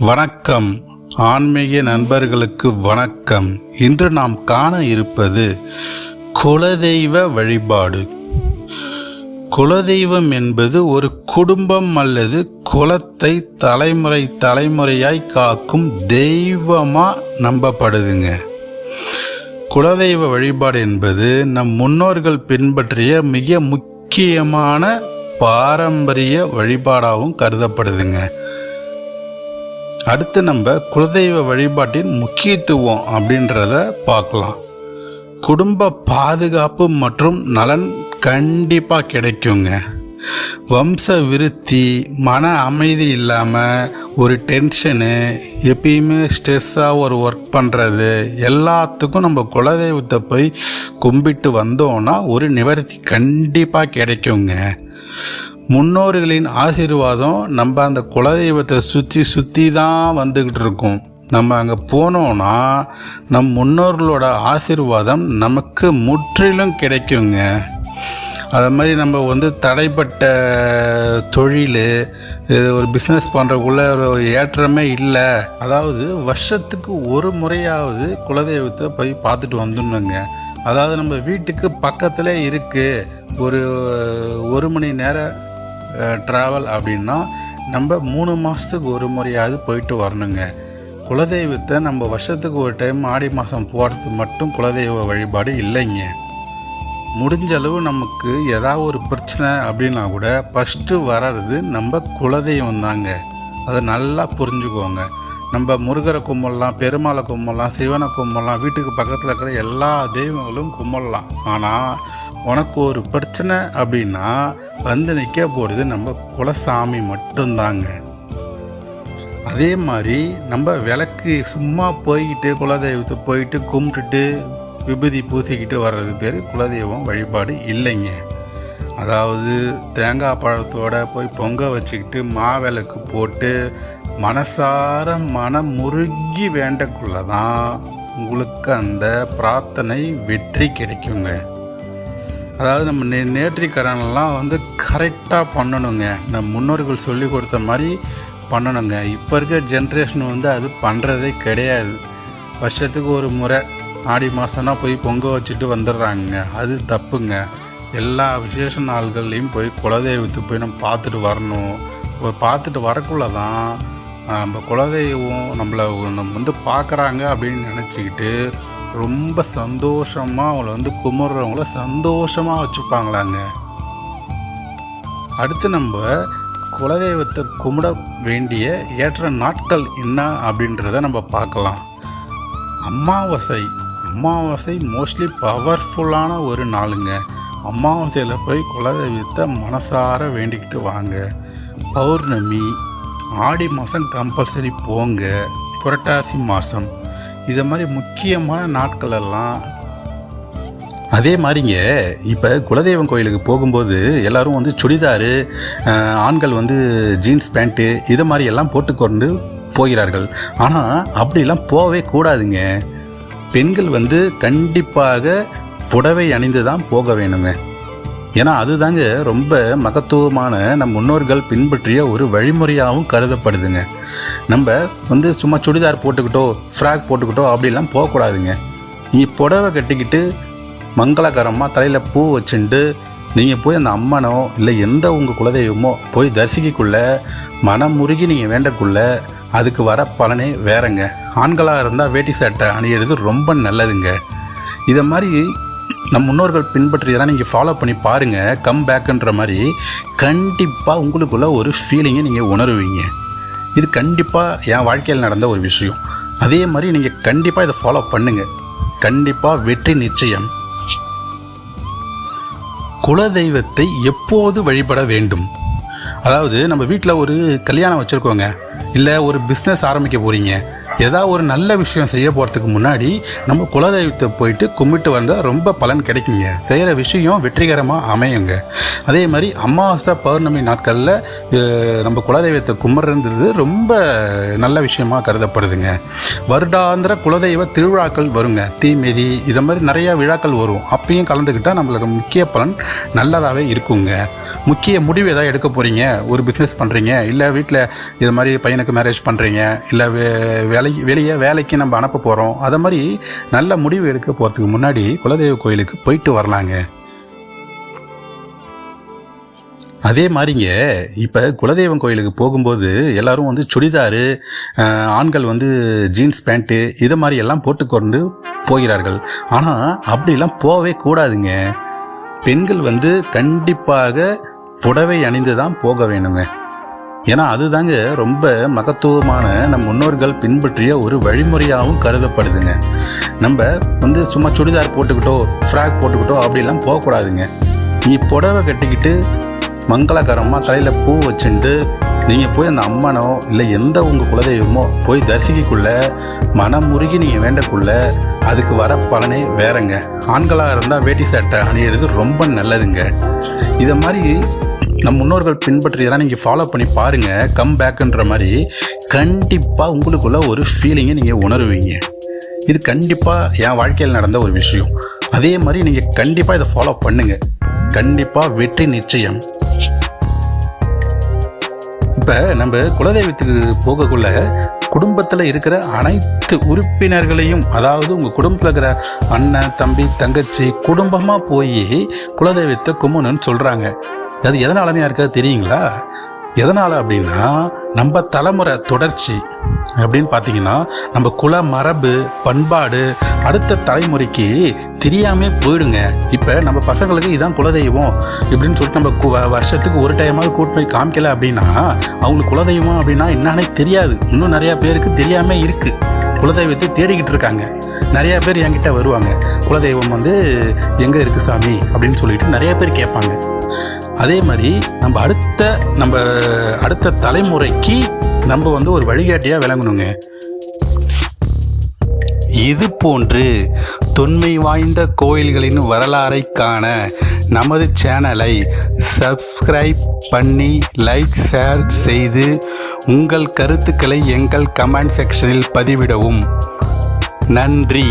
வணக்கம். ஆன்மீக நண்பர்களுக்கு வணக்கம். இன்று நாம் காண இருப்பது குலதெய்வ வழிபாடு. குலதெய்வம் என்பது ஒரு குடும்பம் அல்லது குலத்தை தலைமுறை தலைமுறையாய் காக்கும் தெய்வமாக நம்பப்படுதுங்க. குலதெய்வ வழிபாடு என்பது நம் முன்னோர்கள் பின்பற்றிய மிக முக்கியமான பாரம்பரிய வழிபாடாகவும் கருதப்படுதுங்க. அடுத்து நம்ம குலதெய்வ வழிபாட்டின் முக்கியத்துவம் அப்படின்றத பார்க்கலாம். குடும்ப பாதுகாப்பு மற்றும் நலன் கண்டிப்பாக கிடைக்குங்க. வம்ச விருத்தி மன அமைதி இல்லாமல் ஒரு டென்ஷனு எப்பயுமே ஸ்ட்ரெஸ்ஸாக ஒரு ஒர்க் பண்ணுறது எல்லாத்துக்கும் நம்ம குலதெய்வத்தை போய் கும்பிட்டு வந்தோம்னா ஒரு நிவர்த்தி கண்டிப்பாக கிடைக்குங்க. முன்னோர்களின் ஆசீர்வாதம் நம்ம அந்த குலதெய்வத்தை சுற்றி சுற்றி தான் வந்துக்கிட்டு இருக்கோம். நம்ம அங்கே போனோன்னா நம் முன்னோர்களோட ஆசீர்வாதம் நமக்கு முற்றிலும் கிடைக்குங்க. அது மாதிரி நம்ம வந்து தடைப்பட்ட தொழில் இது ஒரு பிஸ்னஸ் பண்ணுறக்குள்ள ஒரு ஏற்றமே இல்லை. அதாவது வருஷத்துக்கு ஒரு முறையாவது குலதெய்வத்தை போய் பார்த்துட்டு வந்துடணுங்க. அதாவது நம்ம வீட்டுக்கு பக்கத்தில் இருக்குது ஒரு ஒரு மணி நேரம் ட்ராவல் அப்படின்னா நம்ம மூணு மாதத்துக்கு ஒரு முறையாவது போயிட்டு வரணுங்க. குலதெய்வத்தை நம்ம வருஷத்துக்கு ஒரு டைம் ஆடி மாதம் போகிறது மட்டும் குலதெய்வ வழிபாடு இல்லைங்க. முடிஞ்ச அளவு நமக்கு ஏதாவது ஒரு பிரச்சனை அப்படின்னா கூட ஃபஸ்ட்டு வர்றது நம்ம குலதெய்வம் தாங்க. அதை நல்லா புரிஞ்சுக்கோங்க. நம்ம முருகரை கும்பிடலாம் பெருமாளை கும்பிடலாம் சிவனை கும்பிடலாம் வீட்டுக்கு பக்கத்தில் இருக்கிற எல்லா தெய்வங்களும் கும்பிடலாம் ஆனால் உனக்கு ஒரு பிரச்சனை அப்படின்னா வந்து நிற்க போகிறது நம்ம குலசாமி மட்டும்தாங்க. அதே மாதிரி நம்ம விளக்கு சும்மா போய்கிட்டு குலதெய்வத்தை போயிட்டு கும்பிட்டுட்டு விபூதி பூசிக்கிட்டு வர்றது பேர் குலதெய்வம் வழிபாடு இல்லைங்க. அதாவது தேங்காய் பழத்தோடு போய் பொங்க வச்சுக்கிட்டு மாவிளக்கு போட்டு மனசார மனம் முருகி வேண்டக்குள்ள தான் உங்களுக்கு அந்த பிரார்த்தனை வெற்றி கிடைக்குங்க. அதாவது நம்ம நே நேற்றிக்கடனெல்லாம் வந்து கரெக்டாக பண்ணணுங்க. நம்ம முன்னோர்கள் சொல்லி கொடுத்த மாதிரி பண்ணணுங்க. இப்போ இருக்க ஜென்ரேஷன் வந்து அது பண்ணுறதே கிடையாது. வருஷத்துக்கு ஒரு முறை ஆடி மாதம்னா போய் பொங்க வச்சுட்டு வந்துடுறாங்க. அது தப்புங்க. எல்லா விசேஷ நாள்கள்லையும் போய் குலதெய்வத்துக்கு போய் நம்ம பார்த்துட்டு வரணும். இப்போ பார்த்துட்டு வரக்குள்ள தான் நம்ம குலதெய்வம் நம்மளை நம்ம வந்து பார்க்குறாங்க அப்படின்னு நினச்சிக்கிட்டு ரொம்ப சந்தோஷமாக அவங்கள வந்து கும்பிட்றவங்கள சந்தோஷமாக வச்சுப்பாங்களாங்க. அடுத்து நம்ம குலதெய்வத்தை கும்பிட வேண்டிய ஏற்ற நாட்கள் என்ன அப்படின்றத நம்ம பார்க்கலாம். அமாவாசை. அமாவாசை மோஸ்ட்லி பவர்ஃபுல்லான ஒரு நாளுங்க. அமாவாசையில் போய் குலதெய்வத்தை மனசார வேண்டிக்கிட்டு வாங்க. பௌர்ணமி ஆடி மாதம் கம்பல்சரி போங்க. புரட்டாசி மாதம் இதை மாதிரி முக்கியமான நாட்கள் எல்லாம் அதே மாதிரிங்க இப்போ குலதெய்வம் கோயிலுக்கு போகும்போது எல்லோரும் வந்து சுடிதாரு ஆண்கள் வந்து ஜீன்ஸ் பேண்ட்டு இதை மாதிரி எல்லாம் போட்டுக்கொண்டு போகிறார்கள். ஆனால் அப்படிலாம் போகவே கூடாதுங்க. பெண்கள் வந்து கண்டிப்பாக புடவை அணிந்து தான் போக வேணுங்க. ஏன்னா அதுதாங்க ரொம்ப மகத்துவமான நம் முன்னோர்கள் பின்பற்றிய ஒரு வழிமுறையாகவும் கருதப்படுதுங்க. நம்ம வந்து சும்மா சுடிதார் போட்டுக்கிட்டோ ஃப்ராக் போட்டுக்கிட்டோ அப்படிலாம் போகக்கூடாதுங்க. நீ புடவை கட்டிக்கிட்டு மங்களகரமாக தலையில் பூ வச்சுட்டு நீங்கள் போய் அந்த அம்மனோ இல்லை எந்த உங்கள் குலதெய்வமோ போய் தரிசிக்கக்குள்ள மனமுருகி நீங்கள் வேண்டக்குள்ள அதுக்கு வர பலனே வேறங்க. ஆண்களாக இருந்தால் வேட்டி சட்டை அணியிறது ரொம்ப நல்லதுங்க. இதை மாதிரி நம் முன்னோர்கள் பின்பற்றியதான் நீங்கள் ஃபாலோ பண்ணி பாருங்கள் கம் பேக்குன்ற மாதிரி கண்டிப்பாக உங்களுக்குள்ள ஒரு ஃபீலிங்கை நீங்கள் உணருவீங்க. இது கண்டிப்பாக என் வாழ்க்கையில் நடந்த ஒரு விஷயம். அதே மாதிரி நீங்கள் கண்டிப்பாக இதை ஃபாலோ பண்ணுங்கள் கண்டிப்பாக வெற்றி நிச்சயம். குலதெய்வத்தை எப்போது வழிபட வேண்டும்? அதாவது நம்ம வீட்டில் ஒரு கல்யாணம் வச்சுருக்கோங்க. இல்லை ஒரு பிஸ்னஸ் ஆரம்பிக்க போகிறீங்க ஏதாவது ஒரு நல்ல விஷயம் செய்ய போகிறதுக்கு முன்னாடி நம்ம குலதெய்வத்தை போயிட்டு கும்பிட்டு வந்தால் ரொம்ப பலன் கிடைக்குங்க. செய்கிற விஷயம் வெற்றிகரமாக அமையுங்க. அதே மாதிரி அமாவாசை பௌர்ணமி நாட்களில் நம்ம குலதெய்வத்தை கும்பிட்றது ரொம்ப நல்ல விஷயமாக கருதப்படுதுங்க. வருடாந்திர குலதெய்வ திருவிழாக்கள் வருங்க. தீமிதி இதை மாதிரி நிறையா விழாக்கள் வரும். அப்பயும் கலந்துக்கிட்டால் நம்மளோட முக்கிய பலன் நல்லதாகவே இருக்குங்க. முக்கிய முடிவு எதாவது எடுக்க போகிறீங்க ஒரு பிஸ்னஸ் பண்ணுறீங்க இல்லை வீட்டில் இது மாதிரி பையனுக்கு மேரேஜ் பண்ணுறீங்க இல்லை வே வேலை வெளியே வேலைக்கு நம்ம அனுப்ப போகிறோம் அதை மாதிரி நல்ல முடிவு எடுக்க போகிறதுக்கு முன்னாடி குலதெய்வ கோயிலுக்கு போயிட்டு வரலாங்க. அதே மாதிரிங்க இப்போ குலதெய்வம் கோயிலுக்கு போகும்போது எல்லாரும் வந்து சுடிதாரு ஆண்கள் வந்து ஜீன்ஸ் பேண்ட்டு இது மாதிரி எல்லாம் போட்டுக்கொண்டு போகிறார்கள். ஆனால் அப்படிலாம் போகவே கூடாதுங்க. பெண்கள் வந்து கண்டிப்பாக புடவை அணிந்து தான் போக வேணுங்க. ஏன்னா அதுதாங்க ரொம்ப மகத்துவமான நம் முன்னோர்கள் பின்பற்றிய ஒரு வழிமுறையாகவும் கருதப்படுதுங்க. நம்ம வந்து சும்மா சுடிதார் போட்டுக்கிட்டோ ஃப்ராக் போட்டுக்கிட்டோ அப்படிலாம் போகக்கூடாதுங்க. நீ புடவை கட்டிக்கிட்டு மங்களகரமாக தலையில் பூ வச்சுட்டு நீங்கள் போய் அந்த அம்மனோ இல்லை எந்த உங்கள் குலதெய்வமோ போய் தரிசிக்கக்குள்ள மனமுருகி நீங்கள் வேண்டக்குள்ள அதுக்கு வர பலனே வேறங்க. ஆண்களாக இருந்தால் வேட்டி சட்டை அணியிறது ரொம்ப நல்லதுங்க. இதை மாதிரி நம் முன்னோர்கள் பின்பற்றியதெல்லாம் நீங்கள் ஃபாலோ பண்ணி பாருங்கள் கம் பேக்குன்ற மாதிரி கண்டிப்பாக உங்களுக்குள்ள ஒரு ஃபீலிங்கை நீங்கள் உணருவீங்க. இது கண்டிப்பாக என் வாழ்க்கையில் நடந்த ஒரு விஷயம். அதே மாதிரி நீங்கள் கண்டிப்பாக இதை ஃபாலோ பண்ணுங்கள் கண்டிப்பாக வெற்றி நிச்சயம். இப்போ நம்ம குலதெய்வத்துக்கு போகக்குள்ள குடும்பத்தில் இருக்கிற அனைத்து உறுப்பினர்களையும் அதாவது உங்கள் குடும்பத்தில் இருக்கிற அண்ணன் தம்பி தங்கச்சி குடும்பமாக போய் குலதெய்வத்தை கும்பணும்னு சொல்கிறாங்க அது எதனாலன்னு யாருக்காவது தெரியுங்களா? எதனால் அப்படின்னா நம்ம தலைமுறை தொடர்ச்சி அப்படின்னு பார்த்தீங்கன்னா நம்ம குல மரபு பண்பாடு அடுத்த தலைமுறைக்கு தெரியாமே போயிடுங்க. இப்போ நம்ம பசங்களுக்கு இதான் குலதெய்வம் இப்படின்னு சொல்லிட்டு நம்ம கு- வருஷத்துக்கு ஒரு டைமாவது கூட்டு போய் காமிக்கல அப்படின்னா அவங்களுக்கு குலதெய்வம் அப்படின்னா என்னன்னே தெரியாது. இன்னும் நிறையா பேருக்கு தெரியாமல் இருக்குது குலதெய்வத்தை தேடிக்கிட்டு இருக்காங்க. நிறையா பேர் என்கிட்ட வருவாங்க. குலதெய்வம் வந்து எங்கே இருக்குது சாமி? அப்படின்னு சொல்லிட்டு நிறைய பேர் கேட்பாங்க. அதே மாதிரி நம்ம அடுத்த நம்ம அடுத்த தலைமுறைக்கு நம்ம வந்து ஒரு வழிகாட்டியாக விளங்கணுங்க. இது போன்று தொன்மை வாய்ந்த கோயில்களின் வரலாறை காண நமது சேனலை சப்ஸ்கிரைப் பண்ணி லைக் ஷேர் செய்து உங்கள் கருத்துக்களை எங்கள் கமெண்ட் செக்ஷனில் பதிவிடவும். நன்றி.